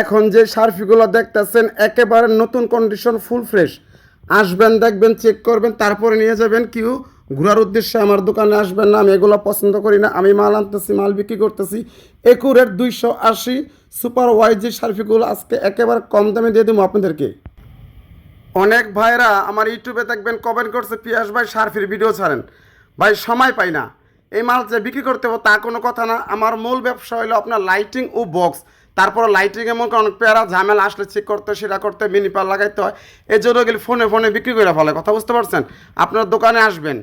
এখন যে সার্ফিগুলো দেখতেছেন, একেবারে নতুন কন্ডিশন ফুল ফ্রেশ আসবেন, দেখবেন চেক করবেন, তারপরে নিয়ে যাবেন কেউ ঘোরার উদ্দেশ্যে আমার দোকানে আসবেন না, আমি এগুলো পছন্দ করি না। আমি মাল আনতেছি, মাল বিক্রি করতেছি। একুরের দুইশো আশি সুপার ওয়াইজি সার্ফিগুলো আজকে একেবারে কম দামে দিয়ে দেবো আপনাদেরকে। অনেক ভাইরা আমার ইউটিউবে দেখবেন কমেন্ট করছে, পিয়াস ভাই, সার্ফির ভিডিও ছাড়েন। ভাই, সময় পাই না। এই মাল যে বিক্রি করতে হবে তা কোনো কথা না। আমার মূল ব্যবসা হলো আপনার লাইটিং ও বক্স তারপর লাইটিং এমন অনেক পেয়ারা, ঝামেলা আসলে চেক করতে, সেটা করতে মিনিপাল লাগাইতে হয়। এই জন্য গেলে ফোনে ফোনে বিক্রি করে ফেলে। কথা বুঝতে পারছেন? আপনার দোকানে আসবেন।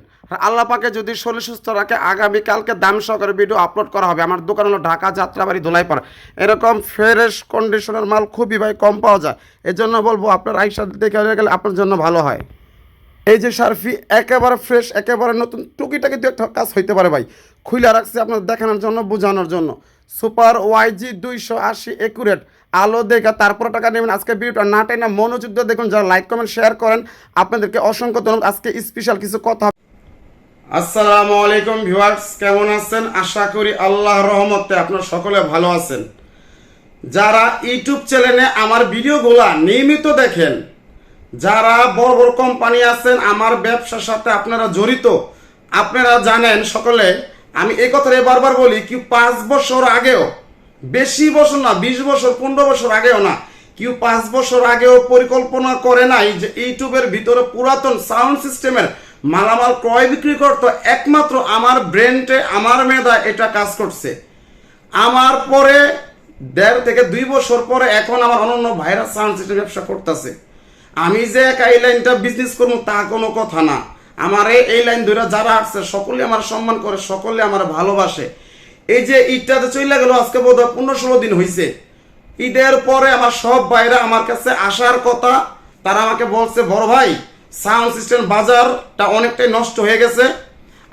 আল্লাহ পাকে যদি শরীর সুস্থ রাখে আগামীকালকে দাম সহকারে ভিডিও আপলোড করা হবে। আমার দোকান হলো ঢাকা, যাত্রাবাড়ি দোলাইপাড়া এরকম ফ্রেশ কন্ডিশনের মাল খুবই ভাই কম পাওয়া যায়। এই জন্য বলব, আপনার আইসা দেখে গেলে আপনার জন্য ভালো হয়। এই যে সার্ফি, একেবারে ফ্রেশ একেবারে নতুন টুকিটাকি দু একটা কাজ হইতে পারে ভাই। খুলে রাখছি আপনার দেখানোর জন্য, বোঝানোর জন্য। সুপার ওয়াইজি দুইশো আশি একুরেট আলো দেখা তারপরে টাকা নেবেন। আজকে ভিডিওটা না না মনোযুদ্ধ দেখুন, যারা লাইক কমেন্ট শেয়ার করেন, আপনাদেরকে অসংখ্য ধন্যবাদ। আজকে স্পেশাল কিছু কথা আসসালামু আলাইকুম ভিউয়ার্স কেমন আছেন? আশা করি আল্লাহ রহমতে আপনারা সকলে ভালো আছেন। যারা ইউটিউব চ্যানেলে আমার ভিডিওগুলা নিয়মিত দেখেন যারা বড় বড় কোম্পানি আছেন, আমার ব্যবসার সাথে আপনারা জড়িত, আপনারা জানেন সকলে, আমি এই কথাটা বারবার বলি কি পাঁচ বছর আগেও, বেশি বছর না, বিশ বছর, পনেরো বছর আগেও না কেউ পাঁচ বছর আগেও পরিকল্পনা করে নাই যে ইউটিউবের ভিতরে পুরাতন সাউন্ড সিস্টেমের মালামাল ক্রয় বিক্রি করতো, একমাত্র আমার ব্রেনটে আমার মেধা এটা কাজ করছে। আমার পরে দেড় থেকে দুই বছর পরে এখন আমার অনন্য ভাইরাস সাউন্ড সিস্টেম ব্যবসা করতেছে। আমি যে একা এই লাইনটা বিজনেস করব তা কোনো কথা না। আমার এই- লাইন ধরে যারা আসছে, সকলে আমার সম্মান করে, সকলে আমার ভালোবাসে। এই যে ঈদটাতে চলে গেল, আজকে বোধ হয় পনেরো ষোলো দিন হয়েছে ঈদের পরে আমার সব ভাইরা আমার কাছে আসার কথা, তারা আমাকে বলছে, বড় ভাই সাউন্ড সিস্টেম বাজারটা অনেকটাই নষ্ট হয়ে গেছে।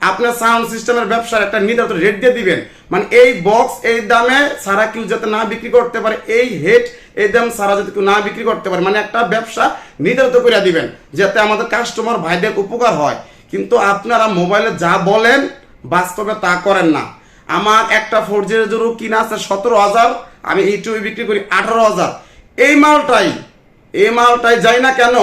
আপনার সাউন্ড সিস্টেমের ব্যবসার একটা নির্ধারিত রেট দিয়ে দিবেন। মানে এই বক্স এই দামে সারা কেউ যাতে না বিক্রি করতে পারে, এই হেড এই দাম সারা যাতে কেউ না বিক্রি করতে পারে মানে একটা ব্যবসা নির্ধারিত করে দিবেন, যাতে আমাদের কাস্টমার ভাইদের উপকার হয়। কিন্তু আপনারা মোবাইলে যা বলেন, বাস্তবে তা করেন না। আমার একটা ফোর জিরো জিরো কিনা আছে সতেরো হাজার, আমি ইউটিউবে বিক্রি করি আঠারো হাজার। এই মালটাই এই মালটাই যাই না কেন,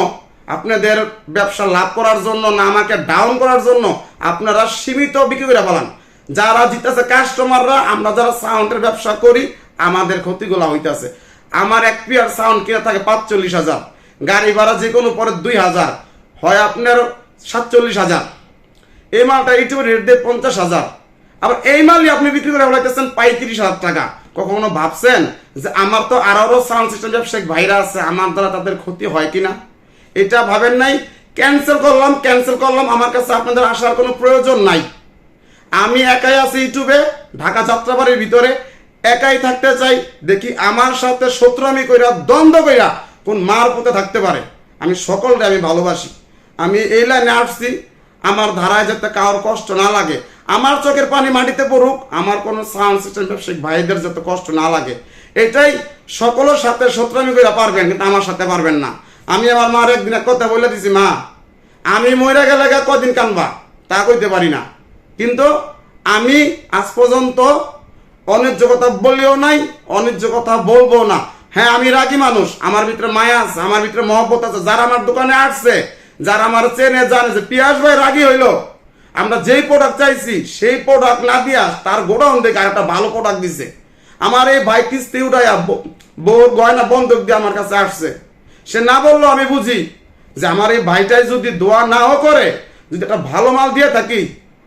আপনাদের ব্যবসা লাভ করার জন্য না আমাকে ডাউন করার জন্য আপনারা সীমিত বিক্রি করে ফেলান। যারা জিতেছে কাস্টমাররা আমরা যারা সাউন্ডের ব্যবসা করি, আমাদের ক্ষতিগুলো হইতেছে। আমার এক পিয়ার সাউন্ড কিনে থাকে পাঁচচল্লিশ হাজার। গাড়ি ভাড়া যে কোনো পরে দুই হাজার। হয় আপনার সাতচল্লিশ হাজার। এই মালটা ইউটিউবে রেট দিয়ে পঞ্চাশ হাজার। আবার এই মালই আপনি বিক্রি করে বলাইতেছেন পঁয়ত্রিশ হাজার টাকা। কখনো ভাবছেন যে আমার তো আরও সাউন্ড সিস্টেম ব্যবসায়িক ভাইরা আছে, আমার দ্বারা তাদের ক্ষতি হয় কিনা? এটা ভাবেন নাই? ক্যান্সেল করলাম ক্যান্সেল করলাম, আমার কাছে আপনাদের আসার কোনো প্রয়োজন নাই। আমি একাই আছি ইউটিউবে, ঢাকা যাত্রাবাড়ির ভিতরে। একাই থাকতে চাই, দেখি আমার সাথে শত্রুমি কইরা, দ্বন্দ্ব কইরা কোন মার পথে থাকতে পারে। আমি সকলকে আমি ভালোবাসি। আমি এই লাইনে আসছি, আমার ধারায় যাতে কারোর কষ্ট না লাগে। আমার চোখের পানি মাটিতে পড়ুক, আমার কোনো সাউন্ড সিস্টেম ব্যবসায়িক ভাইদের যাতে কষ্ট না লাগে। এটাই সকলের সাথে শত্রুমি কইরা পারবেন, কিন্তু আমার সাথে পারবেন না। আমি আমার মার একদিন এক কথা বলে দিছি, মা, আমি মরে গেলে কদিন কানবা? তা কইতে পারি না। কিন্তু আমি আজ পর্যন্ত অন্যায্য কথা বললেও নাই অন্যায্য কথা বলব না। হ্যাঁ আমি রাগি মানুষ, আমার ভিতরে মায়া আছে, আমার ভিতরে মহব্বত আছে। যারা আমার দোকানে আসছে, যারা আমার চেনে জানে যে পিয়াস ভাই রাগি হইল, আমরা যেই প্রোডাক্ট চাইছি, সেই প্রোডাক্ট না দিয়া তার গোডাউন দেখে আর একটা ভালো প্রোডাক্ট দিছে। আমার এই ভাই কিস্তি উঠাইয়া বউর গয়না বন্ধক দিয়ে আমার কাছে আসছে। সে না বলল, আমি বুঝি যে আমার এই ভাইটাই যদি দোয়া নাও করে, যদি একটা ভালো মাল দিয়ে থাকি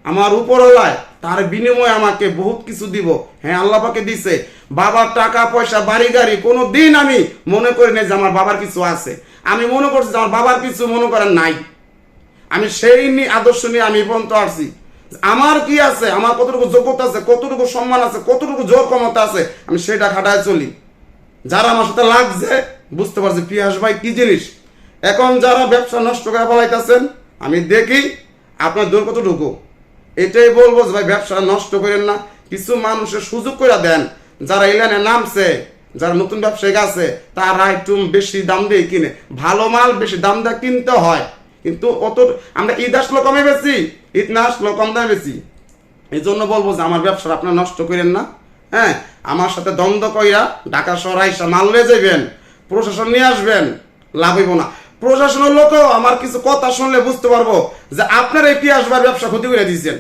আমার উপরওয়ালায় তার বিনিময়ে আমাকে বহুত কিছু দিব। হ্যাঁ আল্লাহ পাকে দিছে। বাবার টাকা, পয়সা, বাড়ি, গাড়ি কোনো দিন আমি মনে করি না যে আমার বাবার কিছু আছে। আমি মনে করছি আমার বাবার কিছু মনে করেন নাই। আমি সেই নিয়ে আদর্শ নিয়ে আমি পর্যন্ত আসছি। আমার কি আছে? আমার কতটুকু যোগ্যতা আছে? কতটুকু সম্মান আছে? কতটুকু জোর ক্ষমতা আছে? আমি সেটা খাটায় চলি। যারা আমার সাথে লাগছে, বুঝতে পারছি, পিয়াস ভাই, কি জিনিস? এখন যারা ব্যবসা নষ্ট করে ফেলাইতেছেন আমি দেখি আপনার দূর কতটুকু? এটাই বলব যে ভাই, ব্যবসা নষ্ট করেন না। কিছু মানুষের সুযোগ করে দেন। যারা এলানে নামছে, যারা নতুন ব্যবসায়িক আছে, তারা একটু বেশি দাম দিয়ে কিনে। ভালো মাল বেশি দাম দিয়ে কিনতে হয়। কিন্তু অত আমরা ঈদ আসলো কমে বেশি, ঈদ না আসলো কম দামে বেশি। এই জন্য বলব যে আমার ব্যবসা আপনারা নষ্ট করেন না। হ্যাঁ আমার সাথে দ্বন্দ্ব কইরা ঢাকা শহর আইসা মারলে যাবেন প্রশাসন নিয়ে আসবেন, লাভ হইব না। প্রশাসনের লোকও আমার কিছু কথা শুনলে বুঝতে পারব যে আপনার এই পিয়াস বার ব্যবসা ক্ষতি করে দিয়েছেন।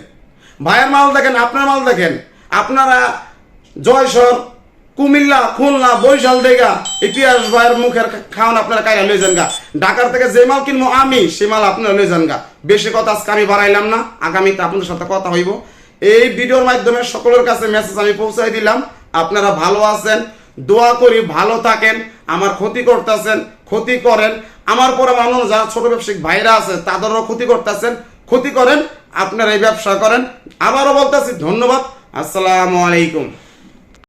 ভাইয়ের মাল দেখেন, আপনার মাল দেখেন। আপনারা জয়সর, কুমিল্লা, খুলনা, বরিশাল দেখা এই পিয়াস ভাইয়ের মুখের খাওয়ান আপনারা কাইরা লয়ে যান গা। ঢাকার থেকে যে মাল কিনবো আমি, সে মাল আপনারা লয়ে যান গা। বেশি কথা আজকে আমি বাড়াইলাম না, আগামীতে আপনাদের সাথে কথা হইব। এই ভিডিওর মাধ্যমে সকলের কাছে মেসেজ আমি পৌঁছাই দিলাম। আপনারা ভালো আছেন, দোয়া করি, ভালো থাকেন, আমার ক্ষতি করতেছেন। ক্ষতি করেন। আমার পরে মানুষ যারা ছোট ব্যবসায়িক ভাইরা আছে, তাদেরও ক্ষতি করতেছেন। ক্ষতি করেন আপনারা এই ব্যবসা করেন। আবারও বলতেছি ধন্যবাদ। আসসালামু আলাইকুম।